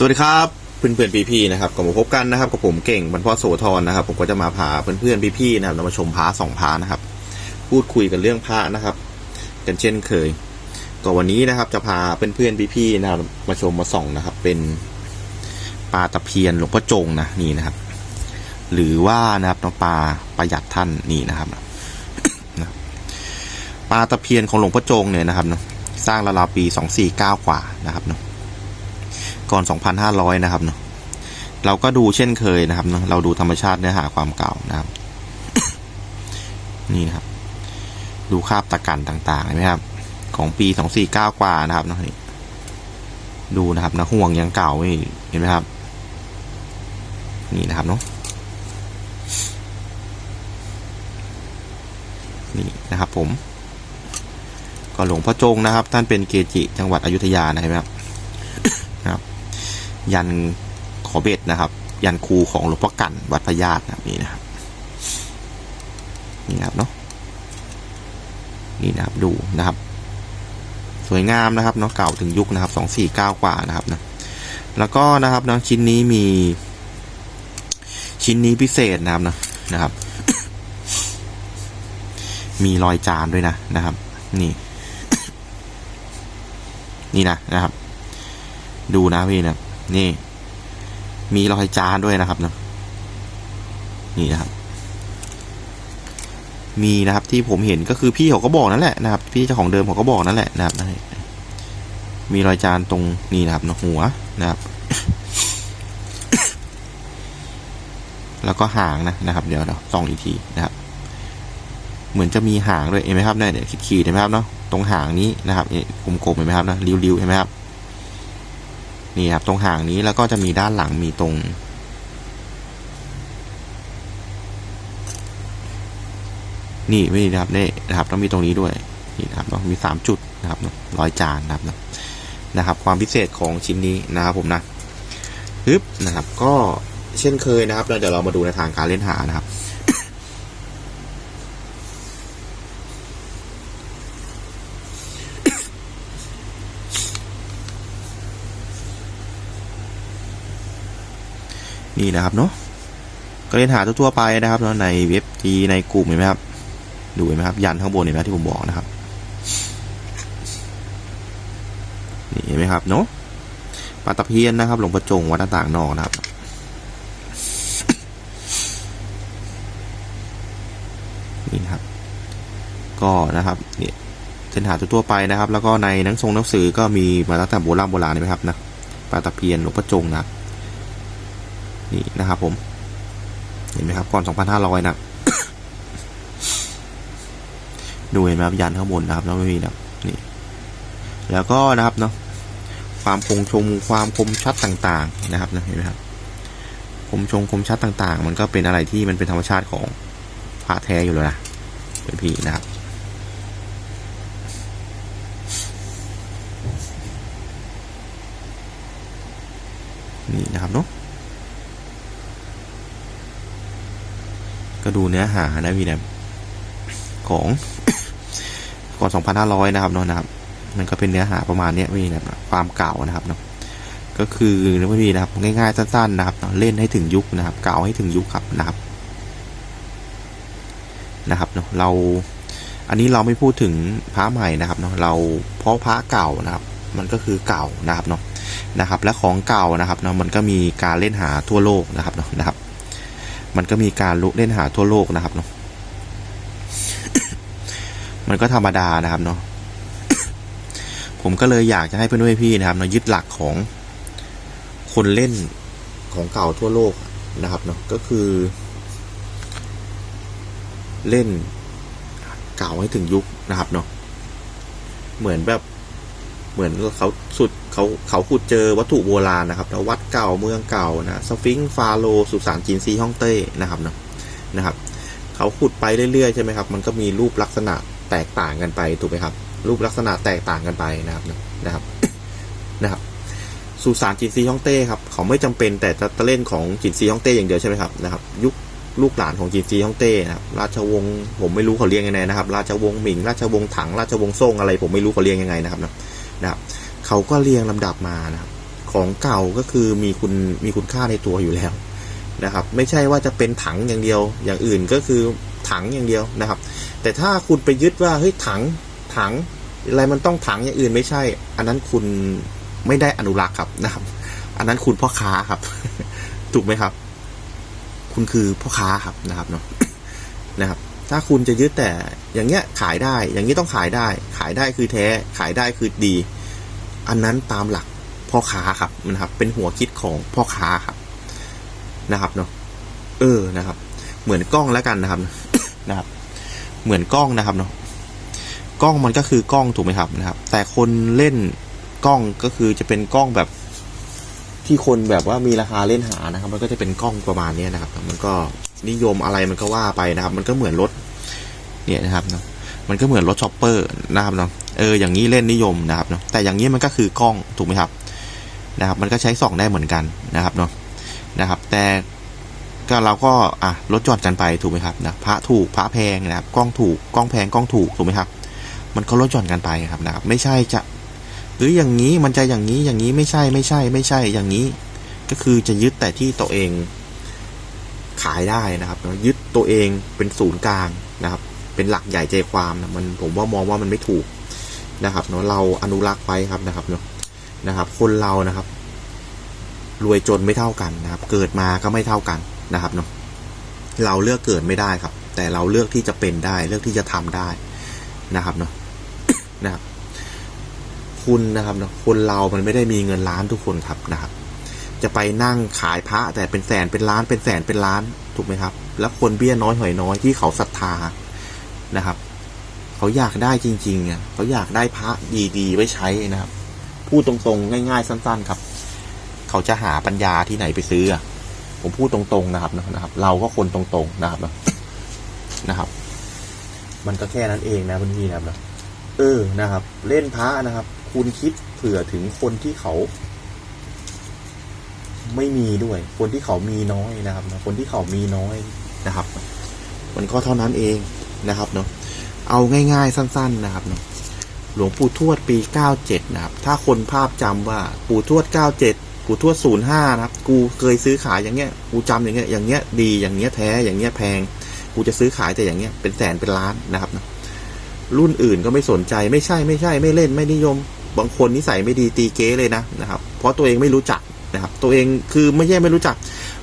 สวัสดีครับเพื่อนเพื่อนๆพี่ๆนะครับก็มาพบกันนะครับกับผมเก่งบรรพตโสธรนะครับ ผมก็จะมาพาเพื่อนเพื่อนๆพี่ๆนะครับเรามาชมพระสองพระนะครับ พูดคุยกันเรื่องพระนะครับ กันเช่นเคยก็วันนี้นะครับ จะพาเพื่อนเพื่อนๆพี่ๆนะครับมาชมมาส่องนะครับ เป็นปลาตะเพียนหลวงพ่อจงนะนี่นะครับ หรือว่านะครับน้องปลาประหยัดท่านนี่นะครับปลาตะเพียนของหลวงพ่อจงเนี่ยนะครับเนาะสร้างราวๆปีสองสี่เก้ากว่านะครับเนาะ ก่อน 2,500 นะครับเนาะเราก็ดูเช่นเคยนะครับเนาะเราดูธรรมชาติเนื้อหาความเก่านะครับ นี่นะครับ ดูคาบตะกันต่างๆเห็นไหมครับ ของปี 249 กว่านะครับเนาะนี่ดูนะครับนะห่วงยังเก่าไม่เห็นไหมครับ นี่นะครับเนาะนี่นะครับผม ก็หลวงพ่อจงนะครับ ท่านเป็นเกจิจังหวัดอยุธยานะเห็นไหมครับนะครับ ยันขอเบ็ดนะครับ ยันครูของหลวงพ่อกันวัดพญาตินะนี่นะครับนี่นะครับเนาะนี่นะครับดูนะครับ สวยงามนะครับเนาะเก่าถึงยุคนะครับสองสี่เก้ากว่านะครับนะแล้วก็นะครับเนาะชิ้นนี้มี ชิ้นนี้พิเศษนะครับนะนะครับ มีรอยจานด้วยนะนะครับ นี่ นี่นะนะครับ ดูนะพี่นะ นี่ มีรอยจานด้วยนะครับนะนี่นะครับ มีนะครับที่ผมเห็นก็คือพี่เขาก็บอกนั่นแหละนะครับ พี่เจ้าของเดิมเขาก็บอกนั่นแหละนะครับมีรอยจานตรงนี่นะครับนะหัวนะครับ แล้วก็หางนะนะครับ เดี๋ยวเราส่องอีกทีนะครับ เหมือนจะมีหางด้วยเห็นไหมครับเนี่ยเดี๋ยวขีดๆเห็นไหมครับเนาะตรงหางนี้นะครับโกลมๆเห็นไหมครับนะริ้วๆเห็นไหมครับ นี่ครับตรงห่างนี้แล้วก็จะมีด้านหลังมีตรง นี่ไม่นะครับนี่นะครับต้องมีตรงนี้ด้วยนี่นะครับต้องมีสามจุดนะครับร้อยจานนะครับนะครับ ความพิเศษของชิ้นนี้นะครับผมนะฮึบนะครับ ก็เช่นเคยนะครับแล้วเดี๋ยวเรามาดูในทางการเล่นหานะครับ นี่นะครับเนาะก็เล่นหาทั่วๆไปนะครับเนาะในเว็บทีในกลุ่มเห็นไหมครับดูเห็นไหมครับ ยันข้างบนเห็นไหมที่ผมบอกนะครับนี่เห็นไหมครับเนาะปลาตะเพียนนะครับ หลวงประจงวัดต่างนอกนะครับนี่นะครับ ก็นะครับเนี่ยเส้นหาทั่วไปนะครับ แล้วก็ในหนังทรงหนังสือก็มีมาตั้งแต่โบราณโบราณนไหมครับนะปลาตะเพียนหลวงประจงนะครับ นี่นะครับผม เห็นไหมครับ ก่อน 2,500 นะดูเห็นไหมครับ ยันข้างบนนะครับแล้วไม่มีนะนี่ แล้วก็นะครับเนาะความคงชมความคมชัดต่าง ๆ นะครับนะเห็นไหมครับคมชงคมชัดต่างๆ มันก็เป็นอะไรที่มันเป็นธรรมชาติของพระแท้อยู่แล้วนะเป็นพี่นะครับนี่นะครับเนาะ ก็ดูเนื้อหานะพี่นะของก่อน 2,500 นะครับเนาะนะครับ มันก็เป็นเนื้อหาประมาณนี้พี่นะความเก่านะครับเนาะก็คือนะพี่นะครับง่ายๆสั้นๆนะครับเล่นให้ถึงยุคนะครับ เก่าให้ถึงยุคครับนะครับนะครับเนาะเราอันนี้เราไม่พูดถึงพระใหม่นะครับเนาะเราเพราะพระเก่านะครับ มันก็คือเก่านะครับเนาะนะครับ และของเก่านะครับเนาะมันก็มีการเล่นหาทั่วโลกนะครับเนาะนะครับ มันก็มีการลุกเล่นหาทั่วโลกนะครับเนาะมันก็ธรรมดานะครับเนาะผมก็เลยอยากจะให้เพื่อนๆพี่นะครับเนาะยึดหลักของคนเล่นของเก่าทั่วโลกนะครับเนาะก็คือ เล่นเก่าให้ถึงยุคนะครับเนาะเหมือนแบบเหมือนเขาสุด เขาเขาขุดเจอวัตถุโบราณนะครับแล้ววัดเก่าเมืองเก่านะสฟิงค์ฟาโรห์สุสานจินซีฮ่องเต้นะครับนะนะครับเขาขุดไปเรื่อยๆใช่ไหมครับ มันก็มีรูปลักษณะแตกต่างกันไปถูกไหมครับ รูปลักษณะแตกต่างกันไปนะครับนะครับนะครับสุสานจินซีฮ่องเต้ครับเขาไม่จำเป็นแต่จะเล่นของจินซีฮ่องเต้อย่างเดียวใช่ไหมครับนะครับ ยุคลูกหลานของจินซีฮ่องเต้นะครับราชวงศ์ผมไม่รู้เขาเรียกยังไงนะครับ ราชวงศ์หมิง ราชวงศ์ถัง ราชวงศ์ซ่งอะไร ผมไม่รู้เขาเรียกยังไงนะครับนะครับ เขาก็เรียงลำดับมานะครับ ของเก่าก็คือมีคุณมีคุณค่าในตัวอยู่แล้วนะครับ ไม่ใช่ว่าจะเป็นถังอย่างเดียว อย่างอื่นก็คือถังอย่างเดียวนะครับ แต่ถ้าคุณไปยึดว่าเฮ้ยถังถังอะไรมันต้องถังอย่างอื่นไม่ใช่ อันนั้นคุณไม่ได้อนุรักษ์ครับนะครับ อันนั้นคุณพ่อค้าครับ ถูกไหมครับ คุณคือพ่อค้าครับนะครับเนาะนะครับ ถ้าคุณจะยึดแต่อย่างเงี้ยขายได้ อย่างนี้ต้องขายได้ ขายได้คือแท้ ขายได้คือดี อันนั้นตามหลักพ่อค้าครับนะครับ เป็นหัวคิดของพ่อค้าครับนะครับเนาะเออนะครับ เหมือนกล้องแล้วกันนะครับนะครับ เหมือนกล้องนะครับเนาะกล้องมันก็คือกล้องถูกไหมครับนะครับ แต่คนเล่นกล้องก็คือจะเป็นกล้องแบบที่คนแบบว่ามีราคาเล่นหานะครับ มันก็จะเป็นกล้องประมาณนี้นะครับ มันก็นิยมอะไรมันก็ว่าไปนะครับ มันก็เหมือนรถเนี่ยนะครับเนาะมันก็เหมือนรถช็อปเปอร์นะครับเนาะ เอออย่างนี้เล่นนิยมนะครับเนาะแต่อย่างนี้มันก็คือกล้องถูกไหมครับนะครับ มันก็ใช้ส่องได้เหมือนกันนะครับเนาะนะครับ แต่ก็เราก็อะลดจอดกันไปถูกไหมครับนะพระถูกพระแพงนะครับกล้องถูกกล้องแพงกล้องถูกถูกไหมครับ มันก็ลดจอดกันไปครับนะครับ ไม่ใช่จะหรืออย่างนี้มันจะอย่างนี้อย่างนี้ไม่ใช่ไม่ใช่ ไม่ใช่อย่างนี้ ก็คือจะยึดแต่ที่ตัวเองขายได้นะครับยึดตัวเองเป็นศูนย์กลางนะครับ เป็นหลักใหญ่ใจความนะมันผมว่ามองว่ามันไม่ถูก นะครับเนาะเราอนุรักษ์ไว้ครับนะครับเนาะนะครับ คนเรานะครับ รวยจนไม่เท่ากันนะครับ เกิดมาก็ไม่เท่ากันนะครับเนาะเราเลือกเกิดไม่ได้ครับ แต่เราเลือกที่จะเป็นได้ เลือกที่จะทำได้นะครับเนาะนะครับ คุณนะครับเนาะคนเรามันไม่ได้มีเงินล้านทุกคนครับนะครับ จะไปนั่งขายพระแต่เป็นแสนเป็นล้านเป็นแสนเป็นล้านถูกไหมครับ แล้วคนเบี้ยน้อยหอยน้อยที่เขาศรัทธานะครับ เขาอยากได้จริงๆอะเขาอยากได้พระดีๆ ไว้ใช้นะครับ พูดตรงๆ ง่ายๆ สั้น ๆ ครับ เขาจะหาปัญญาที่ไหนไปซื้ออะผมพูดตรงๆนะครับนะครับ เราก็คนตรงๆนะครับนะครับ มันก็แค่นั้นเองนะพี่นะครับเออนะครับ เล่นพระนะครับ คุณคิดเผื่อถึงคนที่เขา ไม่มีด้วย คนที่เขามีน้อยนะครับนะคนที่เขามีน้อยนะครับ มันก็เท่านั้นเองนะครับเนาะ เอาง่ายๆสั้น ๆนะครับเนาะหลวงปู่ทวดปี 97 นะครับ ถ้าคนภาพจำว่าปู่ทวด 97 ปู่ทวด 05 นะครับ กูเคยซื้อขายอย่างเงี้ย กูจำอย่างเงี้ย อย่างเงี้ยดีอย่างเงี้ยแท้อย่างเงี้ยแพง กูจะซื้อขายแต่อย่างเงี้ยเป็นแสนเป็นล้านนะครับนะรุ่นอื่นก็ไม่สนใจไม่ใช่ไม่ใช่ไม่เล่นไม่นิยม บางคนนิสัยไม่ดีตีเก้เลยนะนะครับ เพราะตัวเองไม่รู้จักนะครับ ตัวเองคือไม่ใช่ไม่รู้จัก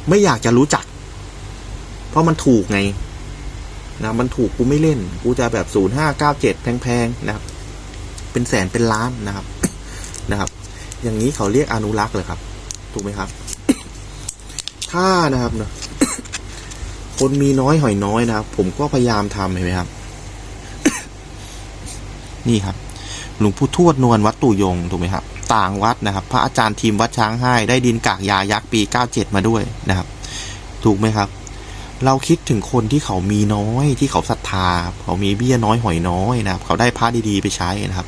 ไม่อยากจะรู้จัก เพราะมันถูกไง นะมันถูกกูไม่เล่น กูจะแบบศูนย์ห้าเก้าเจ็ดแพงๆนะครับ เป็นแสนเป็นล้านนะครับนะครับ อย่างนี้เขาเรียกอนุรักษ์เลยครับ ถูกไหมครับ ถ้านะครับเนาะคนมีน้อยหอยน้อยนะครับ ผมก็พยายามทำเห็นไหมครับ นี่ครับ หลวงปู่ทวดนวลวัดตู่ยงถูกไหมครับ ต่างวัดนะครับ พระอาจารย์ทีมวัดช้างให้ได้ดินกากยายักษ์ปี97มาด้วยนะครับ ถูกไหมครับ เราคิดถึงคนที่เขามีน้อยที่เขาศรัทธา เขามีเบี้ยน้อยหอยน้อยนะครับ เขาได้พระดีๆไปใช้นะครับ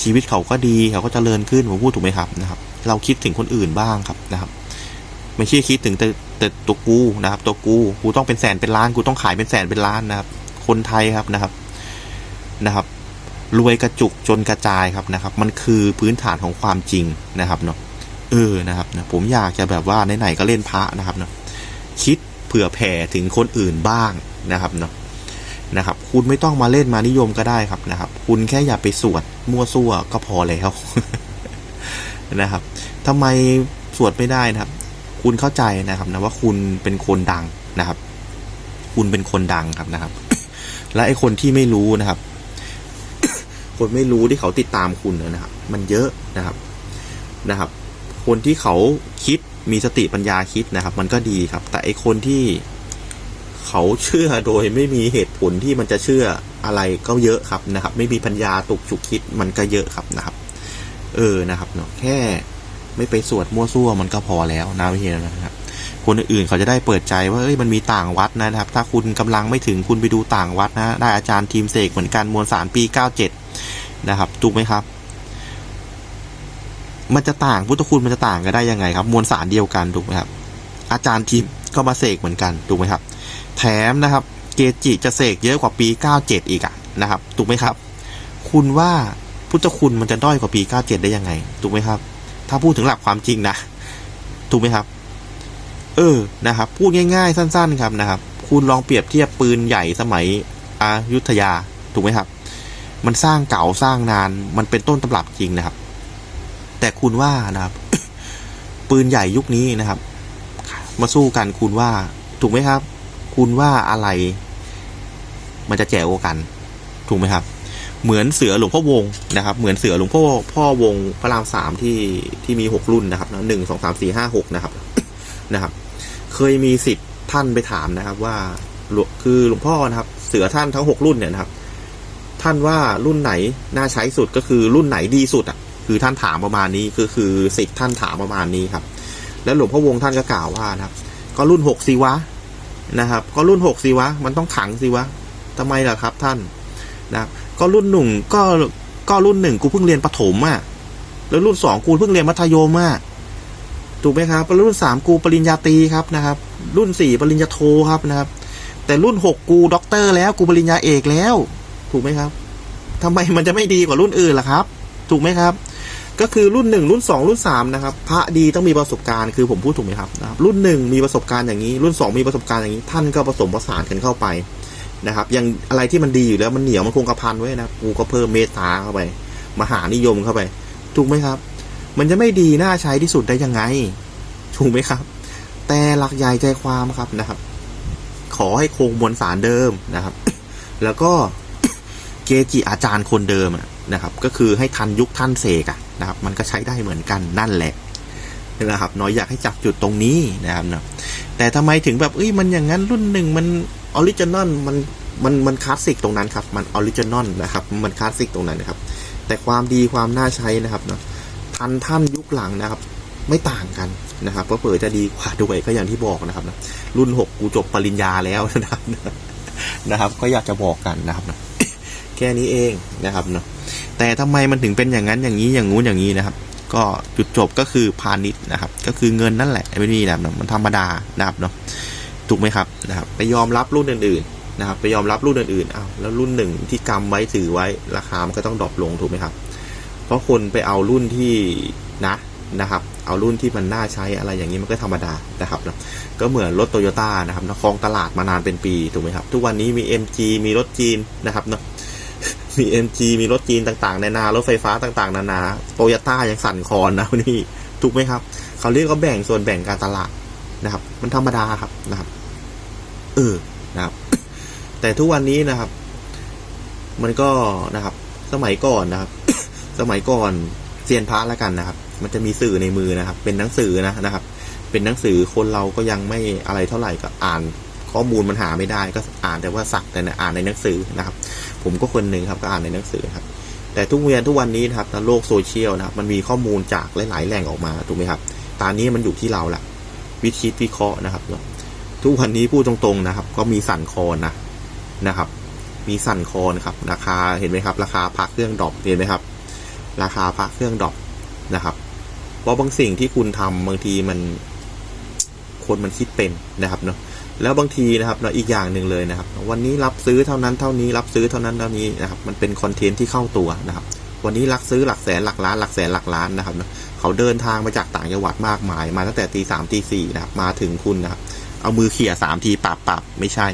ชีวิตเขาก็ดีเขาก็เจริญขึ้นผมพูดถูกไหมครับนะครับ เราคิดถึงคนอื่นบ้างครับนะครับ ไม่ใช่คิดถึงแต่แต่ตัวกูนะครับ ตัวกูกูต้องเป็นแสนเป็นล้านกูต้องขายเป็นแสนเป็นล้านนะครับ คนไทยครับนะครับนะครับ รวยกระจุกจนกระจายครับนะครับ มันคือพื้นฐานของความจริงนะครับเนาะเออนะครับนะผมอยากจะแบบว่าไหนๆก็เล่นพระนะครับเนาะคิด เผื่อแผ่ถึงคนอื่นบ้างนะครับเนาะนะครับ คุณไม่ต้องมาเล่นมานิยมก็ได้ครับนะครับ คุณแค่อย่าไปสวดมั่วซั่วก็พอแล้วนะครับทำไมสวดไม่ได้นะครับ คุณเข้าใจนะครับนะว่าคุณเป็นคนดังนะครับ คุณเป็นคนดังครับนะครับ และไอ้คนที่ไม่รู้นะครับ คนไม่รู้ที่เขาติดตามคุณนะครับ มันเยอะนะครับนะครับ คนที่เขาคิด มีสติปัญญาคิดนะครับ มันก็ดีครับ แต่ไอคนที่เขาเชื่อโดยไม่มีเหตุผลที่มันจะเชื่ออะไรก็เยอะครับนะครับ ไม่มีปัญญาตุกฉุกคิดมันก็เยอะครับนะครับ เออนะครับเนาะแค่ไม่ไปสวดมั่วซั่วมันก็พอแล้วนะพี่เฮียนะครับ คนอื่นเขาจะได้เปิดใจว่าเอ้ยมันมีต่างวัดนะครับ ถ้าคุณกำลังไม่ถึงคุณไปดูต่างวัดนะ ได้อาจารย์ทีมเสกเหมือนกันมวลสารปี 97 นะครับถูกไหมครับ มันจะต่างพุทธคุณมันจะต่างกันได้ยังไงครับ มวลสารเดียวกันถูกไหมครับ อาจารย์ทีมก็มาเสกเหมือนกันถูกไหมครับ แถมนะครับ เกจิจะเสกเยอะกว่าปี 97 อีกอะนะครับถูกไหมครับ คุณว่าพุทธคุณมันจะด้อยกว่าปี 97 ได้ยังไงถูกไหมครับ ถ้าพูดถึงหลักความจริงนะถูกไหมครับ เออนะครับ พูดง่ายๆ สั้น ๆ ครับนะครับ คุณลองเปรียบเทียบปืนใหญ่สมัยอายุทยาถูกไหมครับ มันสร้างเก่าสร้างนานมันเป็นต้นตำรับจริงนะครับ แต่คุณว่านะครับ ปืนใหญ่ยุคนี้นะครับ มาสู้กันคุณว่าถูกไหมครับคุณว่าอะไร มันจะแจ๋วกว่ากัน ถูกไหมครับ เหมือนเสือหลวงพ่อวงนะครับ เหมือนเสือหลวงพ่อพ่อวงพระรามสามที่ที่มีหกรุ่นนะครับหนึ่งสองสามสี่ห้าหกนะครับนะครับ เคยมีสิทธิ์ท่านไปถามนะครับ ว่าหลวงคือหลวงพ่อนะครับ เสือท่านทั้งหกรุ่นเนี่ยนะครับ ท่านว่ารุ่นไหนน่าใช้สุดก็คือรุ่นไหนดีสุดอะ คือท่านถามประมาณนี้ก็คือสิทธิ์ท่านถามประมาณนี้ครับ แล้วหลวงพ่อวงท่านก็กล่าวว่านะครับ ก็รุ่นหกสิวะนะครับ ก็รุ่นหกสิวะ มันต้องขังสิวะทำไมล่ะครับ ท่านนะครับก็รุ่นหนึ่งก็ก็รุ่นหนึ่งกูเพิ่งเรียนประถมอะแล้วรุ่นสองกูเพิ่งเรียนมัธยมอะถูกไหมครับแล้วรุ่นสามกูปริญญาตรีครับนะครับ รุ่นสี่ปริญญาโทครับนะครับ แต่รุ่นหกกูด็อกเตอร์แล้วกูปริญญาเอกแล้ว ถูกไหมครับทำไมมันจะไม่ดีกว่ารุ่นอื่นล่ะครับ ถูกไหมครับ ก็คือรุ่นหนึ่งรุ่นสองรุ่นสามนะครับพระดีต้องมีประสบการณ์คือผมพูดถูกไหมครับนะครับ รุ่นหนึ่งมีประสบการณ์อย่างนี้ รุ่นสองมีประสบการณ์อย่างนี้ ท่านก็ผสมผสานกันเข้าไปนะครับอย่างอะไรที่มันดีอยู่แล้วมันเหนียวมันคงกระพันไว้นะกูก็เพิ่มเมตตาเข้าไป มหานิยมเข้าไป ถูกไหมครับ มันจะไม่ดีน่าใช้ที่สุดได้ยังไง ถูกไหมครับ แต่หลักใหญ่ใจความครับนะครับ ขอให้คงมวลสารเดิมนะครับ แล้วก็เกจิอาจารย์คนเดิมนะครับ ก็คือให้ทันยุคท่านเสกอะ นะครับ มันก็ใช้ได้เหมือนกันนั่นแหละนะครับน้อยอยากให้จับจุดตรงนี้นะครับเนาะแต่ทำไมถึงแบบเอ้ยมันอย่างนั้นรุ่นหนึ่งมันออริจินอลมันมันมันคลาสสิกตรงนั้นครับ มันออริจินอลนะครับ มันคลาสสิกตรงนั้นนะครับแต่ความดีความน่าใช้นะครับเนาะทันท่านยุคหลังนะครับ ไม่ต่างกันนะครับก็เปิดจะดีกว่าด้วยก็อย่างที่บอกนะครับนะรุ่นหกกูจบปริญญาแล้วนะครับนะครับ ก็อยากจะบอกกันนะครับนะแค่นี้เองนะครับเนาะ แต่ทำไมมันถึงเป็นอย่างนั้นอย่างนี้อย่างงู้นอย่างนี้นะครับ ก็จุดจบก็คือพาณิชย์นะครับ ก็คือเงินนั่นแหละไม่มีนะครับมันธรรมดานะครับเนาะถูกไหมครับนะครับ ไปยอมรับรุ่นอื่นๆนะครับ ไปยอมรับรุ่นอื่นๆอ้าวแล้วรุ่นหนึ่งที่กำไว้ถือไว้ราคามันก็ต้องดรอปลงถูกไหมครับ เพราะคนไปเอารุ่นที่นะนะครับ เอารุ่นที่มันน่าใช้อะไรอย่างนี้มันก็ธรรมดานะครับนะก็เหมือนรถโตโยต้านะครับนะครองตลาดมานานเป็นปีถูกไหมครับ ทุกวันนี้มี MG มีรถจีนนะครับเนาะ มี MG มีรถจีนต่างๆ นานารถไฟฟ้าต่างๆ นานาโตโยต้ายังสั่นคอนนะนี่ถูกไหมครับ เขาเรียกว่าแบ่งส่วนแบ่งการตลาดนะครับ มันธรรมดาครับนะครับเออนะครับ แต่ทุกวันนี้นะครับ มันก็นะครับ สมัยก่อนนะครับ สมัยก่อนเซียนพระแล้วกันนะครับ มันจะมีสื่อในมือนะครับ เป็นหนังสือนะนะครับ เป็นหนังสือคนเราก็ยังไม่อะไรเท่าไหร่ก็อ่านข้อมูลมันหาไม่ได้ก็อ่านแต่ว่าสักแต่อ่านในหนังสือนะครับ ผมก็คนหนึ่งครับก็อ่านในหนังสือครับ แต่ทุกเวียนทุกวันนี้นะครับในโลกโซเชียลนะครับมันมีข้อมูลจากหลาย ๆ แหล่งออกมาถูกไหมครับ ตอนนี้มันอยู่ที่เราแหละวิธีวิเคราะห์นะครับ ทุกวันนี้พูดตรงๆนะครับ ก็มีสั่นคอนะนะครับ มีสั่นคอนะครับ ราคาเห็นไหมครับ ราคาพักเครื่องดรอปเห็นไหมครับ ราคาพักเครื่องดรอปนะครับเพราะบางสิ่งที่คุณทำบางทีมันคนมันคิดเป็นนะครับเนาะ แล้วบางทีนะครับเราอีกอย่างหนึ่งเลยนะครับ วันนี้รับซื้อเท่านั้นเท่านี้รับซื้อเท่านั้นเท่านี้นะครับมันเป็นคอนเทนต์ที่เข้าตัวนะครับ วันนี้รับซื้อหลักแสนหลักล้านหลักแสนหลักล้านนะครับเขาเดินทางมาจากต่างจังหวัดมากมาย มาตั้งแต่ตีสามตีสี่นะครับมาถึงคุณนะครับเอามือเขี่ยสามทีปับปับไม่ใช่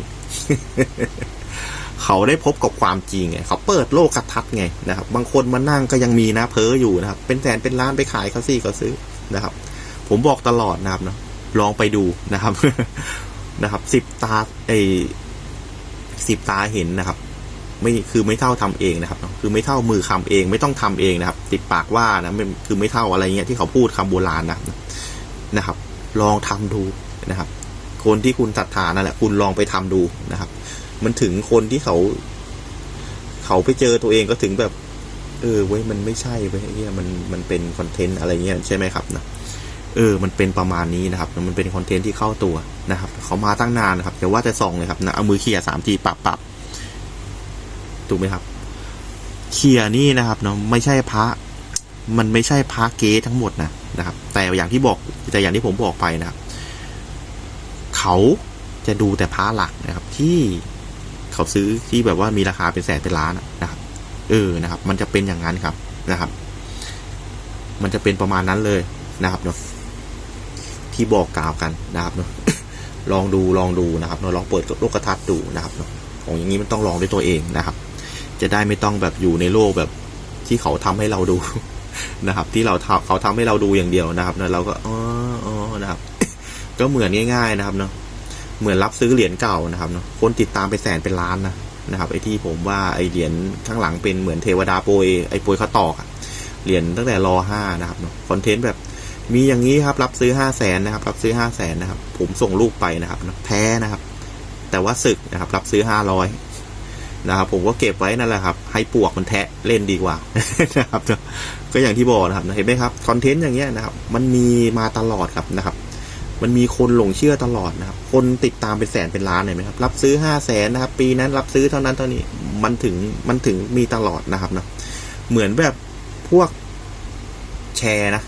เขาได้พบกับความจริงไงเขาเปิดโลกกระทัศน์ไงนะครับ บางคนมานั่งก็ยังมีนะเพ้ออยู่นะครับ เป็นแสนเป็นล้านไปขายเขาซี่เขาซื้อนะครับ ผมบอกตลอดนะครับเนาะลองไปดูนะครับ นะครับสิบตาไอสิบตาเห็นนะครับ ไม่คือไม่เท่าทำเองนะครับ คือไม่เท่ามือคำเอง ไม่ต้องทำเองนะครับ ติดปากว่านะไม่คือไม่เท่าอะไรเงี้ยที่เขาพูดคำโบราณนะนะครับ ลองทำดูนะครับ คนที่คุณศรัทธานั่นแหละคุณลองไปทำดูนะครับ มันถึงคนที่เขา เขาไปเจอตัวเองก็ถึงแบบ เออเว้ยมันไม่ใช่เว้ยเนี่ยมันมันเป็นคอนเทนต์อะไรเงี้ยใช่ไหมครับนะ เออ มันเป็นประมาณนี้นะครับ มันเป็นคอนเทนต์ที่เข้าตัวนะครับ เขามาตั้งนานนะครับอย่าว่าแต่ส่องเลยครับนะเอามือเขี่ยสามทีปรับปรับถูกไหมครับเขี่ยนี่นะครับเนาะไม่ใช่พระ มันไม่ใช่พระเก๊ทั้งหมดนะนะครับ แต่อย่างที่บอกแต่อย่างที่ผมบอกไปนะครับ เขาจะดูแต่พระหลักนะครับ ที่เขาซื้อที่แบบว่ามีราคาเป็นแสนเป็นล้านนะครับ เออนะครับ มันจะเป็นอย่างนั้นครับนะครับ มันจะเป็นประมาณนั้นเลยนะครับเนาะ ที่บอกกล่าวกันนะครับเนาะลองดูลองดูนะครับเนาะลองเปิดโลกทัศน์ดูนะครับเนาะของอย่างนี้มันต้องลองด้วยตัวเองนะครับ จะได้ไม่ต้องแบบอยู่ในโลกแบบที่เขาทำให้เราดูนะครับ ที่เราเขาทำให้เราดูอย่างเดียวนะครับเนาะเราก็อ๋ออ๋อนะครับ ก็เหมือนง่าย ๆนะครับเนาะเหมือนรับซื้อเหรียญเก่านะครับเนาะคนติดตามไปแสนเป็นล้านนะนะครับไอ้ที่ผมว่าไอ้เหรียญข้างหลังเป็นเหมือนเทวดาโปรยไอ้โปรยเขาตอกเหรียญตั้งแต่รอห้านะครับเนาะคอนเทนต์แบบ มีอย่างนี้ครับ รับซื้อห้าแสนนะครับ รับซื้อห้าแสนนะครับ ผมส่งรูปไปนะครับแพ้นะครับ แต่ว่าศึกนะครับ รับซื้อห้าร้อยนะครับ ผมก็เก็บไว้นั่นแหละครับ ให้ปวกมันแทะเล่นดีกว่านะครับ ก็อย่างที่บอกนะครับเห็นไหมครับคอนเทนต์อย่างเงี้ยนะครับ มันมีมาตลอดครับนะครับ มันมีคนหลงเชื่อตลอดนะครับ คนติดตามเป็นแสนเป็นล้านเห็นไหมครับ รับซื้อห้าแสนนะครับ ปีนั้นรับซื้อเท่านั้นเท่านี้มันถึงมันถึงมีตลอดนะครับเนาะเหมือนแบบพวกแชร์นะ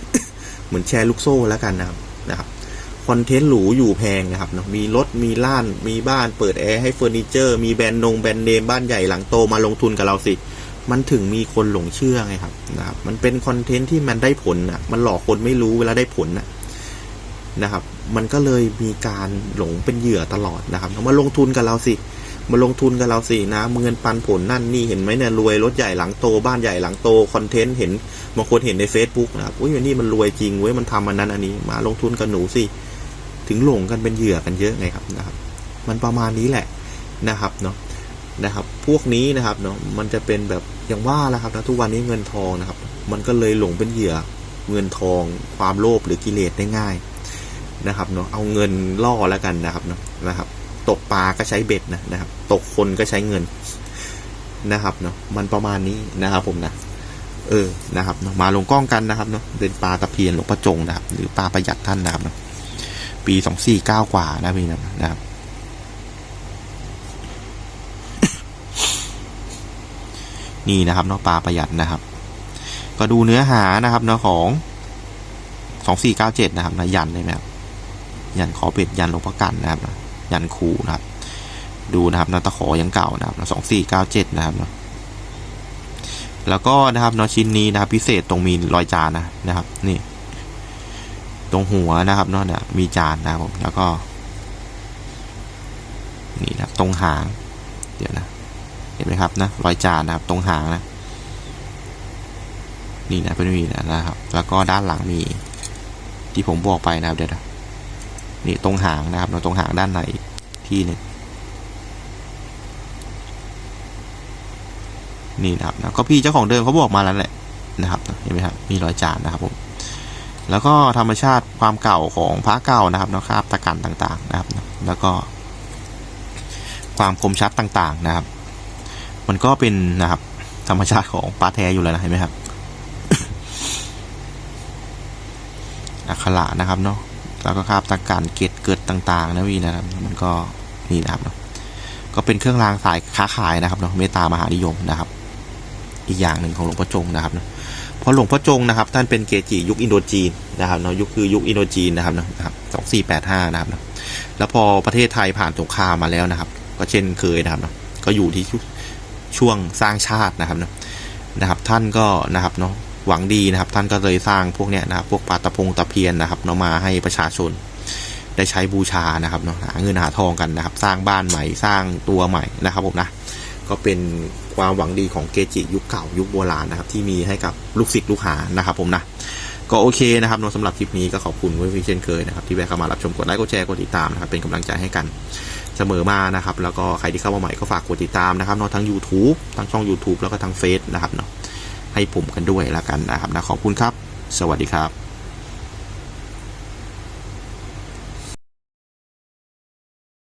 เหมือนแชร์ลูกโซ่แล้วกันนะครับนะครับคอนเทนต์หรูอยู่แพงนะครับเนาะมีรถมีล้าน มีบ้านเปิดแอร์ให้เฟอร์นิเจอร์ มีแบรนด์นงแบรนด์เนมบ้านใหญ่หลังโตมาลงทุนกับเราสิ มันถึงมีคนหลงเชื่อไงครับนะครับมันเป็นคอนเทนต์ที่มันได้ผลอะมันหลอกคนไม่รู้เวลาได้ผลน่ะนะครับ มันก็เลยมีการหลงเป็นเหยื่อตลอดนะครับมาลงทุนกับเราสิ มาลงทุนกับเราสินะเงินปันผลนั่นนี่เห็นไหมเนี่ยรวยรถใหญ่หลังโตบ้านใหญ่หลังโตคอนเทนต์เห็นบางคนเห็นใน Facebook นะครับอุ้ยอันนี้มันรวยจริงเว้ยมันทำอันนั้นอันนี้ มาลงทุนกับหนูสิถึงหลงกันเป็นเหยื่อกันเยอะไงครับนะครับ มันประมาณนี้แหละนะครับเนาะนะครับ พวกนี้นะครับเนาะมันจะเป็นแบบอย่างว่าแหล้วครับนะทุกวันนี้เงินทองนะครับ มันก็เลยหลงเป็นเหยื่อเงินทองความโลภหรือกิเลสได้ง่ายนะครับเนาะเอาเงินล่อแล้วกันนะครับเนาะนะครับ ตกปลาก็ใช้เบ็ดนะนะครับ ตกคนก็ใช้เงินนะครับเนาะมันประมาณนี้นะครับ ผมนะเออนะครับเนาะมาลงกล้องกันนะครับเนาะเป็นปลาตะเพียนหลวงพ่อจงนะครับ หรือปลาประหยัดท่านนะครับเนาะปีสองสี่เก้ากว่านะพี่นะนะครับนี่นะครับเนาะปลาประหยัดนะครับ ก็ดูเนื้อหานะครับเนาะของสองสี่เก้าเจ็ดนะครับนะยันเลยไหมครับยันขอเป็ดยันหลวงพ่อกันนะครับนะ ยันคูนะครับ ดูนะครับนาตะขอยังเก่านะครับสองสี่เก้าเจ็ดนะครับเนาะแล้วก็นะครับเนาะชิ้นนี้นะครับ พิเศษตรงมีรอยจานนะนะครับ นี่ ตรงหัวนะครับเนาะเนี่ยมีจานนะครับผมแล้วก็ นี่นะตรงหาง เดี๋ยวนะ เห็นไหมครับนะรอยจานนะครับ ตรงหางนะ นี่นะเป็นมีนะครับ แล้วก็ด้านหลังมี ที่ผมบอกไปนะครับเดี๋ยวนะ นี่ตรงหางนะครับตรงหางด้านในที่หนึ่งนี่นะครับนะก็พี่เจ้าของเดิมเขาบอกมาแล้วแหละนะครับเห็นไหมครับมีรอยจานนะครับผมแล้วก็ธรรมชาติความเก่าของพระเก่านะครับนะครับตะกันต่างๆนะครับ แล้วก็ความคมชัดต่างๆนะครับ มันก็เป็นนะครับ ธรรมชาติของปลาแท้อยู่แล้วนะเห็นไหมครับอักขระนะครับเนาะ แล้วก็คราบตะการเกตเกิดต่างๆนะวีนะครับมันก็นี่นะครับเนาะก็เป็นเครื่องรางสายค้าขายนะครับเนาะเมตตามหานิยมนะครับ อีกอย่างหนึ่งของหลวงพ่อจงนะครับเนาะเพราะหลวงพ่อจงนะครับท่านเป็นเกจิยุคอินโดจีนนะครับเนาะยุคคือยุคอินโดจีนนะครับนะครับสองสี่แปดห้านะครับเนาะแล้วพอประเทศไทยผ่านสงครามมาแล้วนะครับ ก็เช่นเคยนะครับเนาะก็อยู่ที่ช่วงสร้างชาตินะครับเนาะนะครับ ท่านก็นะครับเนาะ หวังดีนะครับ ท่านก็เลยสร้างพวกเนี้ยนะครับพวกปลาตะพงตะเพียนนะครับเนาะมาให้ประชาชนได้ใช้บูชานะครับเนาะหาเงินหาทองกันนะครับ สร้างบ้านใหม่สร้างตัวใหม่นะครับผมนะก็เป็นความหวังดีของเกจิยุคเก่ายุคโบราณนะครับ ที่มีให้กับลูกศิษย์ลูกหานะครับผมนะก็โอเคนะครับเนาะสำหรับคลิปนี้ก็ขอบคุณไว้เช่นเคยนะครับที่แวะเข้ามารับชมกดไลค์กดแชร์กดติดตามนะครับเป็นกำลังใจให้กันเสมอมานะครับแล้วก็ใครที่เข้ามาใหม่ก็ฝากกดติดตามนะครับเนาะทั้ง YouTube ทั้งช่อง YouTube แล้วก็ทั้งเฟซนะครับเนาะ ให้ผมกันด้วยแล้วกันนะครับนะขอบคุณครับ สวัสดีครับ